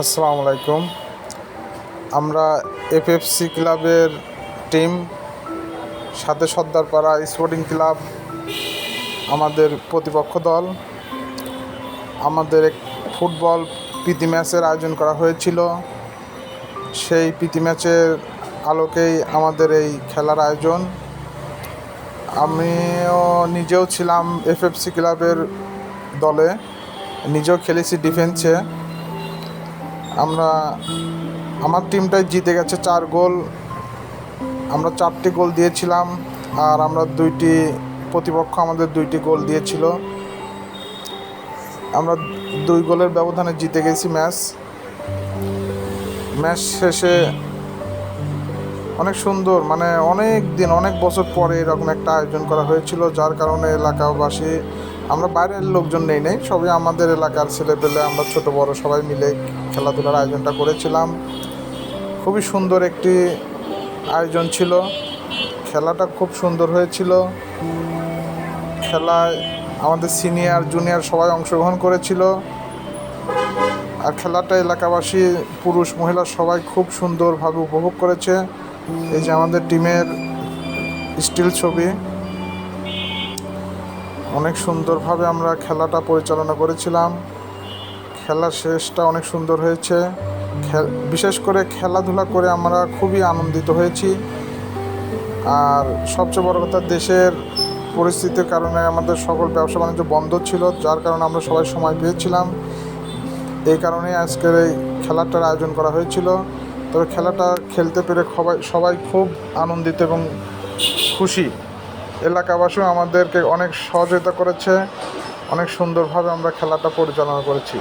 আসসালামু আলাইকুম। আমরা এফএফসি ক্লাবের টিম, সাথে সর্দারপাড়া স্পোর্টিং ক্লাব, আমাদের প্রতিপক্ষ দল, আমাদের এক ফুটবল প্রীতি ম্যাচের আয়োজন করা হয়েছিল। সেই প্রীতি ম্যাচের আলোকেই আমাদের এই খেলার আয়োজন। আমিও নিজেও ছিলাম এফএফসি ক্লাবের দলে, নিজেও খেলেছি ডিফেন্সে আমরা, আমার টিমটাই জিতে গেছে চার গোল। আমরা চারটি গোল দিয়েছিলাম আর আমরা দুইটি, প্রতিপক্ষ আমাদের দুইটি গোল দিয়েছিল। আমরা দুই গোলের ব্যবধানে জিতে গেছি ম্যাচ। ম্যাচ শেষে অনেক সুন্দর মানে অনেক দিন, অনেক বছর পরে এরকম একটা আয়োজন করা হয়েছিল, যার কারণে এলাকাবাসী, আমরা বাইরের লোকজন নেই নেই, সবই আমাদের এলাকার ছেলেপেলে, আমরা ছোট, বড় সবাই মিলে খেলাধুলার আয়োজনটা করেছিলাম। খুবই সুন্দর একটি আয়োজন ছিল, খেলাটা খুব সুন্দর হয়েছিল। খেলায় আমাদের সিনিয়র, জুনিয়র সবাই অংশগ্রহণ করেছিল। আর খেলাটা এলাকাবাসী, পুরুষ, মহিলা সবাই খুব সুন্দরভাবে উপভোগ করেছে। এই যে আমাদের টিমের স্টিল ছবি। অনেক সুন্দরভাবে আমরা খেলাটা পরিচালনা করেছিলাম। খেলার শেষটা অনেক সুন্দর হয়েছে। বিশেষ করে খেলাধুলা করে আমরা খুবই আনন্দিত হয়েছি। আর সবচেয়ে বড় কথা, দেশের পরিস্থিতির কারণে আমাদের সকল ব্যবসা বাণিজ্য বন্ধ ছিল, যার কারণে আমরা সবাই সময় পেয়েছিলাম। এই কারণেই আজকের এই খেলাটার আয়োজন করা হয়েছিল। তবে খেলাটা খেলতে পেরে সবাই সবাই খুব আনন্দিত এবং খুশি। এলাকাবাসীও আমাদেরকে অনেক সহযোগিতা করেছে, অনেক সুন্দরভাবে আমরা খেলাটা পরিচালনা করেছি।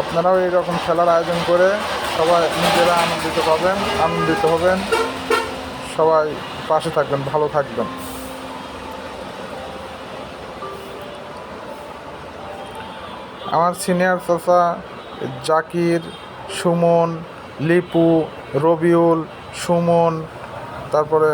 আপনারাও এইরকম খেলার আয়োজন করে সবাই নিজেরা আনন্দিত পাবেন, আনন্দিত হবেন। সবাই পাশে থাকবেন, ভালো থাকবেন। আমার সিনিয়র চাচা জাকির, সুমন লিপু রবিউল সুমন তারপরে